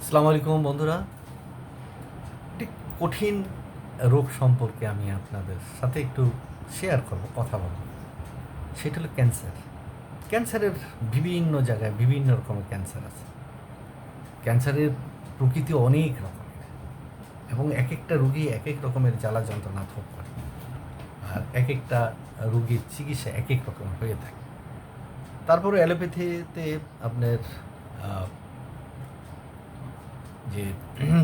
আসসালামু আলাইকুম বন্ধুরা। কঠিন রোগ সম্পর্কে আমি আপনাদের সাথে একটু শেয়ার করব, কথা বলব। সেটা হলো ক্যান্সার ক্যান্সারের বিভিন্ন জায়গায় বিভিন্ন রকমের ক্যান্সার আছে। ক্যান্সারের প্রকৃতি অনেক রকমের এবং এক একটা রুগী এক এক রকমের জ্বালা যন্ত্রণা ভোগ করে। আর এক একটা রুগীর চিকিৎসা এক এক রকম হয়ে থাকে। তারপরে অ্যালোপ্যাথিতে আপনার যে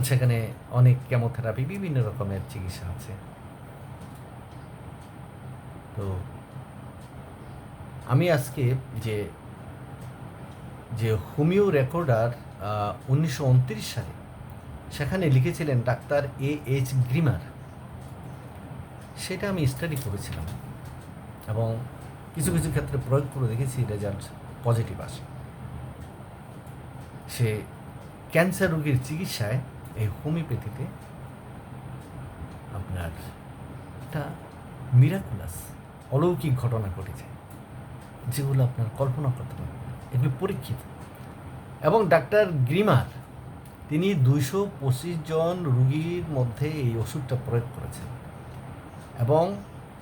সেখানে অনেক কেমোথেরাপি বিভিন্ন রকমের চিকিৎসা আছে। তো আমি আজকে যে যে হোমিও রেকর্ডার উনিশশো উনত্রিশ সালে সেখানে লিখেছিলেন ডাক্তার এ এইচ গ্রিমার। সেটা আমি স্টাডি করেছিলাম এবং কিছু কিছু ক্ষেত্রে প্রয়োগ করে দেখেছি রেজাল্ট পজিটিভ আসে। সে ক্যান্সার রোগীর চিকিৎসায় এই হোমিওপ্যাথিতে আপনার একটা মিরাকুলাস অলৌকিক ঘটনা ঘটেছে, যেগুলো আপনার কল্পনা করতে পারবেন। এগুলো পরীক্ষিত এবং ডাক্তার গ্রিমার, তিনি দুইশো পঁচিশ জন রুগীর মধ্যে এই ওষুধটা প্রয়োগ করেছেন। এবং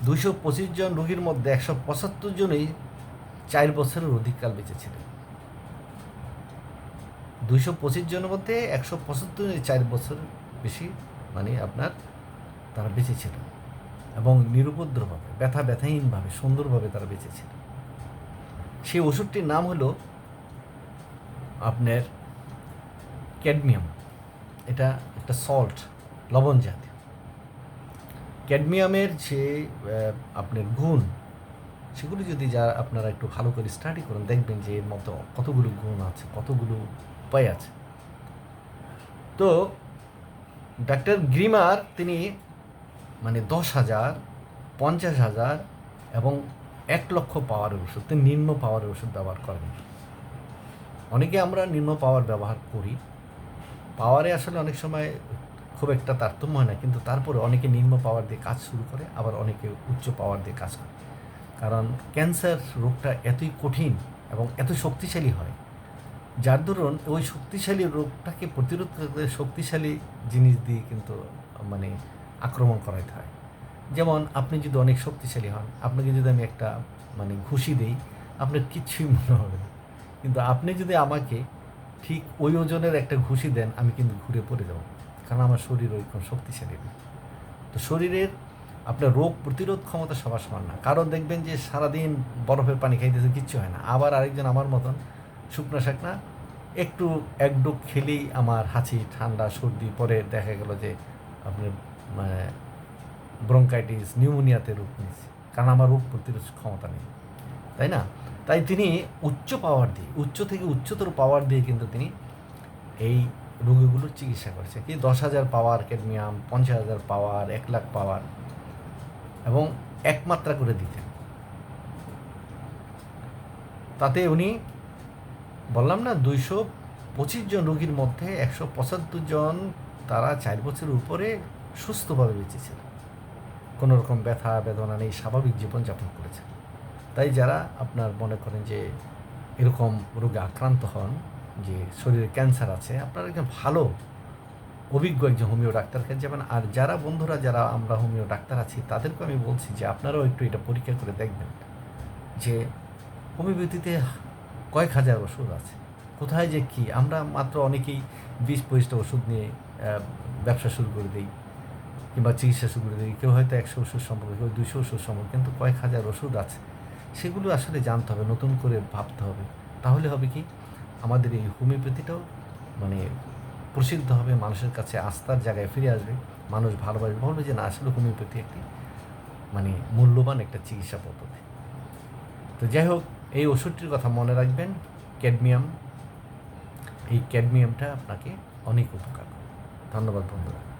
দুইশো পঁচিশ জন রুগীর মধ্যে একশো পঁচাত্তর জনই চার বছরের অধিককাল বেঁচেছিলেন দুইশো পঁচিশ জনের মধ্যে একশো পঁচাত্তর চার বছর বেশি মানে আপনার তারা বেঁচে ছিল। এবং নিরুপদ্রভাবে ব্যথা ব্যথাহীনভাবে সুন্দরভাবে তারা বেঁচে ছিল। সেই ওষুধটির নাম হলো আপনার ক্যাডমিয়াম। এটা একটা সল্ট, লবণ জাতীয়। ক্যাডমিয়ামের যে আপনার গুণ, সেগুলো যদি যা আপনারা একটু ভালো করে স্টাডি করেন, দেখবেন যে এর মতো কতগুলো গুণ আছে, কতগুলো উপায় আছে। তো ডাক্তার গ্রিমার তিনি মানে দশ হাজার, পঞ্চাশ হাজার এবং এক লক্ষ পাওয়ারের ওষুধ, তিনি নিম্ন পাওয়ারের ওষুধ ব্যবহার করেন। অনেকে আমরা নিম্ন পাওয়ার ব্যবহার করি। পাওয়ারে আসলে অনেক সময় খুব একটা তারতম্য হয় না, কিন্তু তারপরে অনেকে নিম্ন পাওয়ার দিয়ে কাজ শুরু করে, আবার অনেকে উচ্চ পাওয়ার দিয়ে কাজ করে। কারণ ক্যান্সার রোগটা এতই কঠিন এবং এত শক্তিশালী হয় যার দরুন ওই শক্তিশালী রোগটাকে প্রতিরোধ করতে শক্তিশালী জিনিস দিয়ে কিন্তু মানে আক্রমণ করাইতে হয়। যেমন আপনি যদি অনেক শক্তিশালী হন, আপনাকে যদি আমি একটা মানে ঘুষি দিই, আপনার কিচ্ছুই মনে হবে না। কিন্তু আপনি যদি আমাকে ঠিক ওই ওজনের একটা ঘুষি দেন, আমি কিন্তু ঘুরে পড়ে যাব। কারণ আমার শরীর ওইরকম শক্তিশালী না। তো শরীরের আপনার রোগ প্রতিরোধ ক্ষমতা সবার সমান না। কারণ দেখবেন যে সারাদিন বরফের পানি খাইতেছে, কিচ্ছু হয় না। আবার আরেকজন আমার মতন শুকনো শাকনা একটু এক ডুব খেলেই আমার হাঁচি ঠান্ডা সর্দি পরে দেখা গেল যে আপনার মানে ব্রঙ্কাইটিস, নিউমোনিয়াতে রূপ নিয়েছে। কারণ আমার রোগ প্রতিরোধ ক্ষমতা নেই। তাই না? তাই তিনি উচ্চ পাওয়ার দিয়ে, উচ্চ থেকে উচ্চতর পাওয়ার দিয়ে কিন্তু তিনি এই রোগীগুলোর চিকিৎসা করেছে। কি দশ হাজার পাওয়ার ক্যাডমিয়াম, পঞ্চাশ হাজার পাওয়ার, এক লাখ পাওয়ার এবং একমাত্রা করে দিতেন। তাতে উনি বললাম না, দুইশো পঁচিশ জন রোগীর মধ্যে একশো পঁচাত্তর জন তারা চার বছরের উপরে সুস্থভাবে বেঁচেছিল কোনো রকম ব্যথা, বেদনা নেই, স্বাভাবিক জীবনযাপন করেছে তাই যারা আপনার মনে করেন যে এরকম রোগে আক্রান্ত হন, যে শরীরে ক্যান্সার আছে, আপনারা একজন ভালো, অভিজ্ঞ একজন হোমিও ডাক্তার কাছে যাবেন। আর যারা বন্ধুরা, যারা আমরা হোমিও ডাক্তার আছি তাদেরকে আমি বলছি যে আপনারাও একটু এটা পরীক্ষা করে দেখবেন যে হোমিওপ্যাথিতে কয়েক হাজার ওষুধ আছে। কোথায় যে কি? আমরা মাত্র অনেকেই বিশ পঁচিশটা ওষুধ নিয়ে ব্যবসা শুরু করে দিই কিংবা চিকিৎসা শুরু করে দিই। কেউ হয়তো একশো ওষুধ সম্পর্কে কেউ দুশো ওষুধ সম্পর্কে কিন্তু কয়েক হাজার ওষুধ আছে। সেগুলো আসলে জানতে হবে, নতুন করে ভাবতে হবে। তাহলে হবে কি? আমাদের এই হোমিওপ্যাথিটাও মানে প্রসিদ্ধ হবে, মানুষের কাছে আস্থার জায়গায় ফিরে আসবে, মানুষ ভালোবাসবে। বলবে যে না, আসলে হোমিওপ্যাথি একটি মানে মূল্যবান একটা চিকিৎসা পদ্ধতি। তো যাই হোক এই ওষুধটির কথা মনে রাখবেন ক্যাডমিয়াম এই ক্যাডমিয়ামটা আপনাকে অনেক উপকার করে। ধন্যবাদ বন্ধুরা